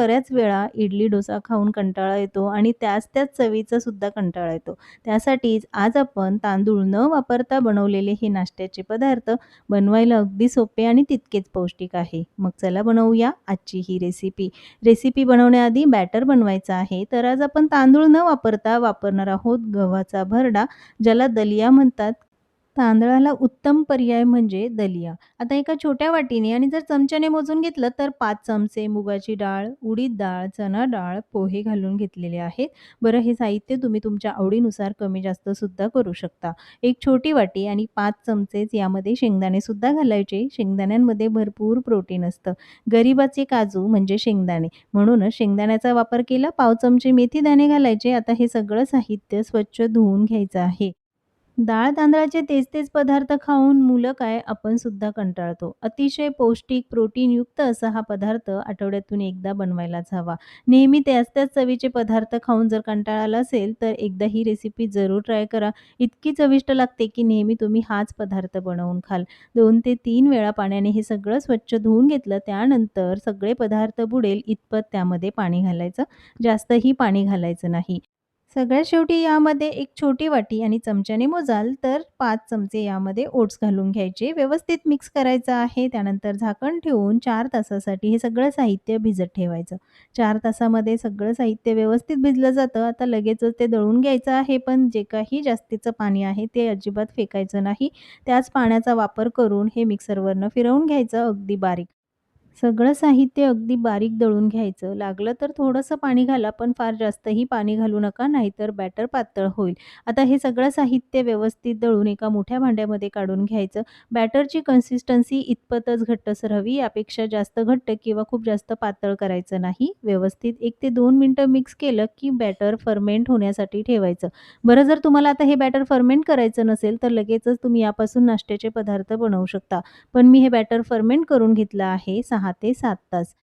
बऱ्याच वेळा इडली डोसा खाऊन कंटाळा येतो आणि त्याच त्याच चवीचा सुद्धा कंटाळा येतो. त्यासाठीच आज आपण तांदूळ न वापरता बनवलेले हे नाश्त्याचे पदार्थ बनवायला अगदी सोपे आणि तितकेच पौष्टिक आहे. मग चला बनवूया आजची ही रेसिपी. रेसिपी बनवण्याआधी बॅटर बनवायचं आहे. तर आज आपण तांदूळ न वापरता वापरणार आहोत गव्हाचा भरडा, ज्याला दलिया म्हणतात. तांदळाला उत्तम पर्याय म्हणजे दलिया. आता एका छोट्या वाटीने आणि जर चमच्याने मोजून घेतलं तर 5 चमचे मुगाची डाळ, उडीद डाळ, चणा डाळ, पोहे घालून घेतलेले आहेत. बरं हे साहित्य तुम्ही तुमच्या आवडीनुसार कमी जास्त सुद्धा करू शकता. एक छोटी वाटी आणि 5 चमचेच यामध्ये शेंगदाणे सुद्धा घालायचे. शेंगदाण्यांमध्ये भरपूर प्रोटीन असतं. गरिबाचे काजू म्हणजे शेंगदाणे, म्हणूनच शेंगदाण्याचा वापर केला. पाव चमचे मेथी दाणे घालायचे. आता हे सगळं साहित्य स्वच्छ धुवून घ्यायचं आहे. डाळ तांदळाचे तेच तेच पदार्थ खाऊन मुलं काय आपण सुद्धा कंटाळतो. अतिशय पौष्टिक, प्रोटीनयुक्त असा हा पदार्थ आठवड्यातून एकदा बनवायलाच हवा. नेहमी त्याच त्याच चवीचे पदार्थ खाऊन जर कंटाळा आला असेल तर एकदा ही रेसिपी जरूर ट्राय करा. इतकी चविष्ट लागते की नेहमी तुम्ही हाच पदार्थ बनवून खाल. दोन ते तीन वेळा पाण्याने हे सगळं स्वच्छ धुवून घेतलं. त्यानंतर सगळे पदार्थ बुडेल इतपत त्यामध्ये पाणी घालायचं. जास्तही पाणी घालायचं नाही. सगळ्यात शेवटी यामध्ये एक छोटी वाटी आणि चमच्याने मोजाल तर पाच चमचे यामध्ये ओट्स घालून घ्यायचे. व्यवस्थित मिक्स करायचं आहे. त्यानंतर झाकण ठेवून चार तासासाठी हे सगळं साहित्य भिजत ठेवायचं. चार तासामध्ये सगळं साहित्य व्यवस्थित भिजलं जातं. आता लगेचच ते दळून घ्यायचं आहे. पण जे काही जास्तीचं पाणी आहे ते अजिबात फेकायचं नाही. त्याच पाण्याचा वापर करून हे मिक्सरवरनं फिरवून घ्यायचं अगदी बारीक. सगळं साहित्य अगदी बारीक दळून घ्यायचं. लागलं तर थोडंसं पाणी घाला, पण फार जास्तही पाणी घालू नका, नाहीतर बॅटर पातळ होईल. आता हे सगळं साहित्य व्यवस्थित दळून एका मोठ्या भांड्यामध्ये काढून घ्यायचं. बॅटरची कन्सिस्टन्सी इतपतच घट्टसर हवी, यापेक्षा जास्त घट्ट किंवा खूप जास्त पातळ करायचं नाही. व्यवस्थित एक ते दोन मिनटं मिक्स केलं की बॅटर फर्मेंट होण्यासाठी ठेवायचं. बरं जर तुम्हाला आता हे बॅटर फर्मेंट करायचं नसेल तर लगेचच तुम्ही यापासून नाश्त्याचे पदार्थ बनवू शकता. पण मी हे बॅटर फर्मेंट करून घेतलं आहे सहा सहा ते सात तास.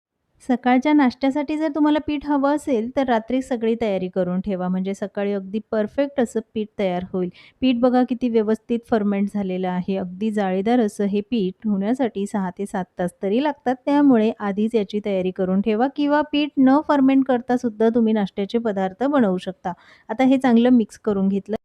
सकाळच्या नाश्त्यासाठी जर तुम्हाला पीठ हवं असेल तर रात्री सगळी तयारी करून ठेवा. म्हणजे सकाळी अगदी परफेक्ट असं पीठ तयार होईल. पीठ बघा किती व्यवस्थित फर्मेंट झालेलं आहे. अगदी जाळीदार असं हे पीठ होण्यासाठी सहा ते सात तास तरी लागतात. त्यामुळे आधीच याची तयारी करून ठेवा किंवा पीठ न फर्मेंट करता सुद्धा तुम्ही नाश्त्याचे पदार्थ बनवू शकता. आता हे चांगलं मिक्स करून घेतलं.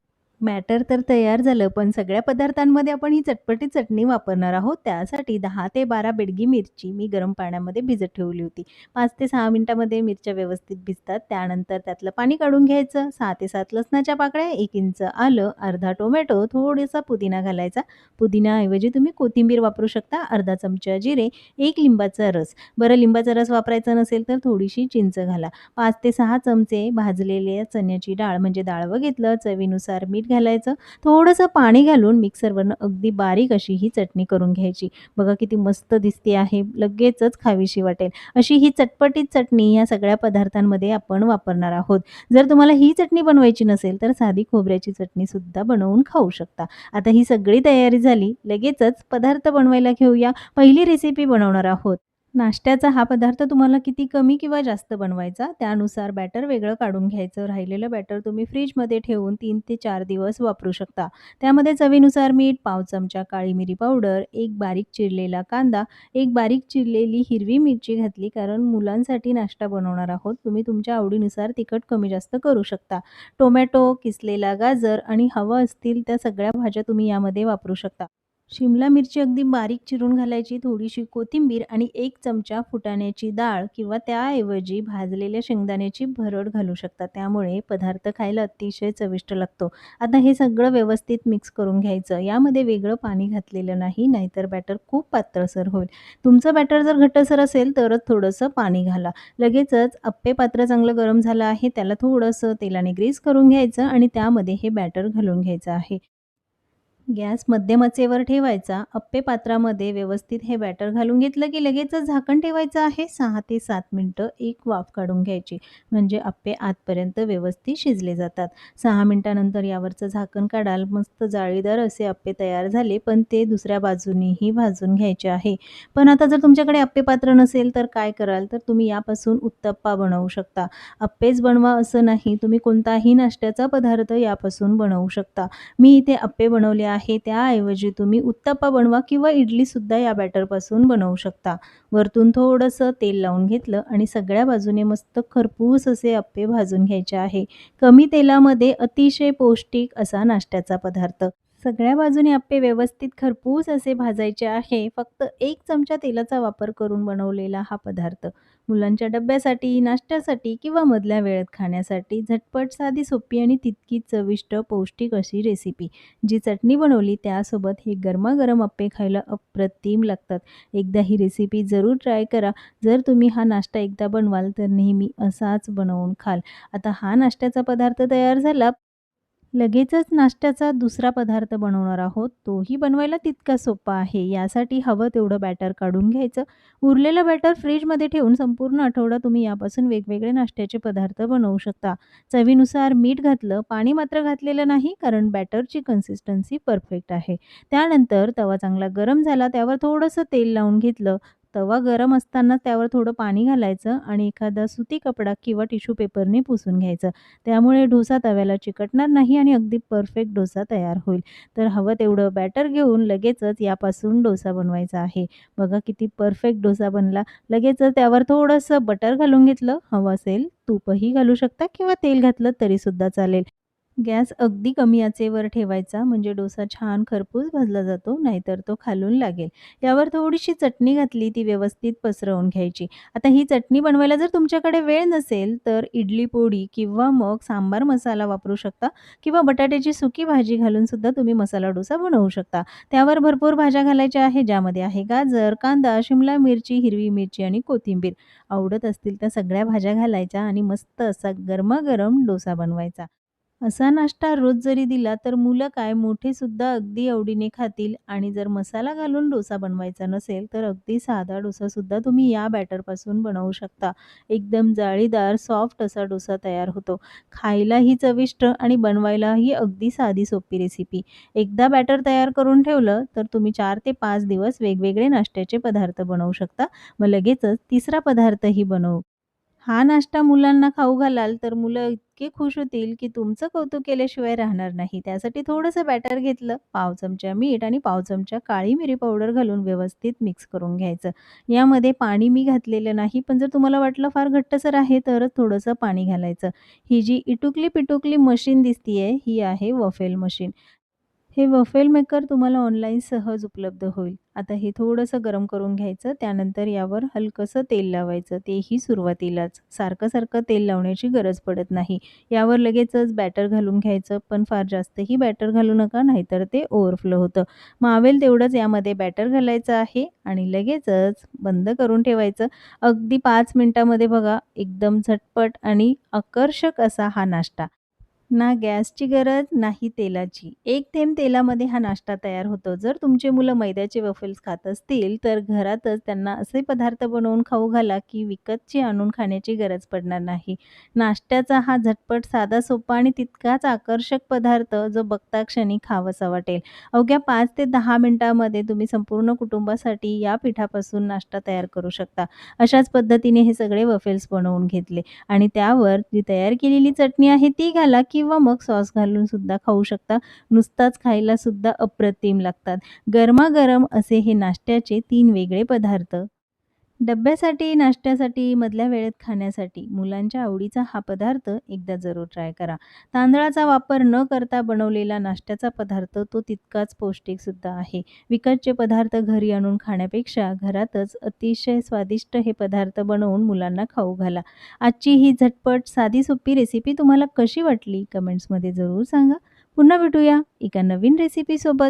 बॅटर तर तयार झालं, पण सगळ्या पदार्थांमध्ये आपण ही चटपटी चटणी वापरणार आहोत. त्यासाठी दहा ते 12 बेडगी मिरची मी गरम पाण्यामध्ये भिजत ठेवली होती. पाच ते सहा मिनटामध्ये मिरच्या व्यवस्थित भिजतात. त्यानंतर त्यातलं पाणी काढून घ्यायचं. सहा ते सात लसणाच्या पाकळ्या, एक इंच आलं, अर्धा टोमॅटो, थोडासा पुदिना घालायचा. पुदिनाऐवजी तुम्ही कोथिंबीर वापरू शकता. अर्धा चमचा जिरे, एक लिंबाचा रस. बरं लिंबाचा रस वापरायचा नसेल तर थोडीशी चिंच घाला. पाच ते सहा चमचे भाजलेल्या चण्याची डाळ म्हणजे डाळवं घेतलं. चवीनुसार मीठ घालायचं. थोडंसं पाणी घालून मिक्सरवरनं अगदी बारीक अशी ही चटणी करून घ्यायची. बघा किती मस्त दिसते आहे. लगेचच खावीशी वाटेल. अशी ही चटपटीत चटणी या सगळ्या पदार्थांमध्ये आपण वापरणार आहोत. जर तुम्हाला ही चटणी बनवायची नसेल तर साधी खोबऱ्याची चटणीसुद्धा बनवून खाऊ शकता. आता ही सगळी तयारी झाली. लगेचच पदार्थ बनवायला घेऊया. पहिली रेसिपी बनवणार आहोत. नाश्त्याचा हा पदार्थ तुम्हाला किती कमी किंवा जास्त बनवायचा त्यानुसार बॅटर वेगळं काढून घ्यायचं. राहिलेलं बॅटर तुम्ही फ्रीजमध्ये ठेवून तीन ते चार दिवस वापरू शकता. त्यामध्ये चवीनुसार मीठ, पाव चमचा काळी मिरी पावडर, एक बारीक चिरलेला कांदा, एक बारीक चिरलेली हिरवी मिरची घातली कारण मुलांसाठी नाश्ता बनवणार आहोत. तुम्ही तुमच्या आवडीनुसार तिखट कमी जास्त करू शकता. टोमॅटो, किसलेला गाजर आणि हवं असतील त्या सगळ्या भाज्या तुम्ही यामध्ये वापरू शकता. शिमला मिरची अगदी बारीक चिरून घालायची. थोडीशी कोथिंबीर आणि एक चमचा फुटाण्याची डाळ किंवा त्याऐवजी भाजलेल्या शेंगदाण्याची भरड घालू शकता. त्यामुळे पदार्थ खायला अतिशय चविष्ट लागतो. आता हे सगळं व्यवस्थित मिक्स करून घ्यायचं. यामध्ये वेगळं पाणी घातलेलं नाही, नाहीतर बॅटर खूप पातळसर होईल. तुमचं बॅटर जर घट्टसर असेल तरच थोडंसं पाणी घाला. लगेचच अप्पे पात्र चांगलं गरम झालं आहे. त्याला थोडंसं तेलाने ग्रीस करून घ्यायचं आणि त्यामध्ये हे बॅटर घालून घ्यायचं आहे. गॅस मध्यम आचेवर ठेवायचा. अप्पे पात्रामध्ये व्यवस्थित हे बॅटर घालून घेतलं की लगेचच झाकण ठेवायचं आहे. सहा ते सात मिनटं एक वाफ काढून घ्यायची. म्हणजे अप्पे आतपर्यंत व्यवस्थित शिजले जातात. सहा मिनटानंतर यावरचं झाकण काढाल. मस्त जाळीदार असे अप्पे तयार झाले. पण ते दुसऱ्या बाजूनेही भाजून घ्यायचे आहे. पण आता जर तुमच्याकडे अप्पे पात्र नसेल तर काय कराल तर तुम्ही यापासून उत्तप्पा बनवू शकता. अप्पेच बनवा असं नाही. तुम्ही कोणताही नाश्त्याचा पदार्थ यापासून बनवू शकता. मी इथे अप्पे बनवले आहे त्याऐवजी तुम्ही उत्तप्पा बनवा किंवा इडलीसुद्धा या बॅटरपासून बनवू शकता. वरतून थोडंसं तेल लावून घेतलं आणि सगळ्या बाजूने मस्त खरपूस असे अप्पे भाजून घ्यायचे आहे. कमी तेलामध्ये अतिशय पौष्टिक असा नाश्त्याचा पदार्थ. सगळ्या बाजूने अप्पे व्यवस्थित खरपूस असे भाजायचे आहे. फक्त एक चमचा तेलाचा वापर करून बनवलेला हा पदार्थ. मुलांच्या डब्यासाठी, नाश्त्यासाठी किंवा मधल्या वेळेत खाण्यासाठी झटपट, साधी, सोपी आणि तितकी चविष्ट, पौष्टिक अशी रेसिपी. जी चटणी बनवली त्यासोबत हे गरमागरम अप्पे खायला अप्रतिम लागतात. एकदा ही रेसिपी जरूर ट्राय करा. जर तुम्ही हा नाश्ता एकदा बनवाल तर नेहमी असाच बनवून खाल. आता हा नाश्त्याचा पदार्थ तयार झाला. लगेचच नाश्त्याचा दुसरा पदार्थ बनवणार आहोत. तोही बनवायला तितका सोपा आहे. यासाठी हवं तेवढं बॅटर काढून घ्यायचं. उरलेलं बॅटर फ्रीजमध्ये ठेवून संपूर्ण आठवडा तुम्ही यापासून वेगवेगळे नाश्त्याचे पदार्थ बनवू शकता. चवीनुसार मीठ घातलं, पाणी मात्र घातलेलं नाही कारण बॅटरची कन्सिस्टन्सी परफेक्ट आहे. त्यानंतर तवा चांगला गरम झाला, त्यावर थोडंसं तेल लावून घेतलं. तवा गरम असताना त्यावर थोडं पाणी घालायचं आणि एखादा सुती कपडा किंवा टिश्यू पेपरने पुसून घ्यायचं. त्यामुळे डोसा तव्याला चिकटणार नाही आणि अगदी परफेक्ट डोसा तयार होईल. तर हवं तेवढं बॅटर घेऊन लगेचच यापासून डोसा बनवायचा आहे. बघा किती परफेक्ट डोसा बनला. लगेचच त्यावर थोडंसं बटर घालून घेतलं. हवं असेल तूपही घालू शकता किंवा तेल घातलं तरीसुद्धा चालेल. गॅस अगदी कमी आचेवर ठेवायचा म्हणजे डोसा छान खरपूस भाजला जातो, नाहीतर तो खालून लागेल. यावर थोडीशी चटणी घातली, ती व्यवस्थित पसरवून घ्यायची. आता ही चटणी बनवायला जर तुमच्याकडे वेळ नसेल तर इडली पोळी किंवा मग सांबार मसाला वापरू शकता किंवा बटाट्याची सुकी भाजी घालूनसुद्धा तुम्ही मसाला डोसा बनवू शकता. त्यावर भरपूर भाज्या घालायच्या आहे, ज्यामध्ये आहे गाजर, कांदा, शिमला मिरची, हिरवी मिरची आणि कोथिंबीर. आवडत असतील त्या सगळ्या भाज्या घालायच्या आणि मस्त असा गरमागरम डोसा बनवायचा. असा नाश्ता रोज जरी दिला तर मुलं काय मोठेसुद्धा अगदी आवडीने खातील आणि जर मसाला घालून डोसा बनवायचा नसेल तर अगदी साधा डोसासुद्धा तुम्ही या बॅटरपासून बनवू शकता. एकदम जाळीदार, सॉफ्ट असा डोसा तयार होतो. खायलाही चविष्ट आणि बनवायलाही अगदी साधी सोपी रेसिपी. एकदा बॅटर तयार करून ठेवलं तर तुम्ही चार ते पाच दिवस वेगवेगळे नाश्त्याचे पदार्थ बनवू शकता. मग लगेचच तिसरा पदार्थही बनवू. हा नाश्ता मुलांना खाऊ घालाल तर मुलं इतके खुश होतील की तुमचं कौतुक केल्याशिवाय राहणार नाही. त्यासाठी थोडंसं बॅटर घेतलं, पाव चमचा मीठ आणि पाव चमचा काळी मिरी पावडर घालून व्यवस्थित मिक्स करून घ्यायचं. यामध्ये पाणी मी घातलेलं नाही, पण जर तुम्हाला वाटलं फार घट्टसर आहे तरच थोडंसं पाणी घालायचं. ही जी इटुकली-पिटुकली मशीन दिसतीये ही आहे वफेल मशीन. हे वफेल मेकर तुम्हाला ऑनलाईन सहज उपलब्ध होईल. आता हे थोडंसं गरम करून घ्यायचं. त्यानंतर यावर हलकंसं तेल लावायचं, तेही सुरुवातीलाच. सारखं-सारखं तेल लावण्याची गरज पडत नाही. यावर लगेचच बॅटर घालून घ्यायचं, पण फार जास्तही बॅटर घालू नका, नाहीतर ते ओव्हरफ्लो होतं. मावेल तेवढंच यामध्ये बॅटर घालायचं आहे आणि लगेचच बंद करून ठेवायचं. अगदी पाच मिनटामध्ये बघा एकदम झटपट आणि आकर्षक असा हा नाश्ता. ना गॅसची गरज, नाही तेलाची. एक थेंब तेलामध्ये हा नाश्ता तयार होतो. जर तुमचे मुलं मैद्याचे वफेल्स खात असतील तर घरातच त्यांना असे पदार्थ बनवून खाऊ घाला की विकतची आणून खाण्याची गरज पडणार नाही. नाश्त्याचा हा झटपट, साधा, सोपा आणि तितकाच आकर्षक पदार्थ जो बघता क्षणी खावासा वाटेल. अवघ्या पाच ते दहा मिनिटांमध्ये तुम्ही संपूर्ण कुटुंबासाठी या पिठापासून नाश्ता तयार करू शकता. अशाच पद्धतीने हे सगळे वफेल्स बनवून घेतले आणि त्यावर जी तयार केलेली चटणी आहे ती घाला की किंवा मग सॉस घालून सुद्धा खाऊ शकता. नुसताच खायला सुद्धा अप्रतिम लागतात. गरमागरम असे हे नाश्त्याचे तीन वेगळे पदार्थ. डब्यासाठी, नाश्त्यासाठी, मधल्या वेळेत खाण्यासाठी मुलांच्या आवडीचा हा पदार्थ एकदा जरूर ट्राय करा. तांदळाचा वापर न करता बनवलेला नाश्त्याचा पदार्थ तो तितकाच पौष्टिकसुद्धा आहे. विकतचे पदार्थ घरी आणून खाण्यापेक्षा घरातच अतिशय स्वादिष्ट हे पदार्थ बनवून मुलांना खाऊ घाला. आजची ही झटपट, साधी, सोपी रेसिपी तुम्हाला कशी वाटली? कमेंट्समध्ये जरूर सांगा. पुन्हा भेटूया एका नवीन रेसिपीसोबत.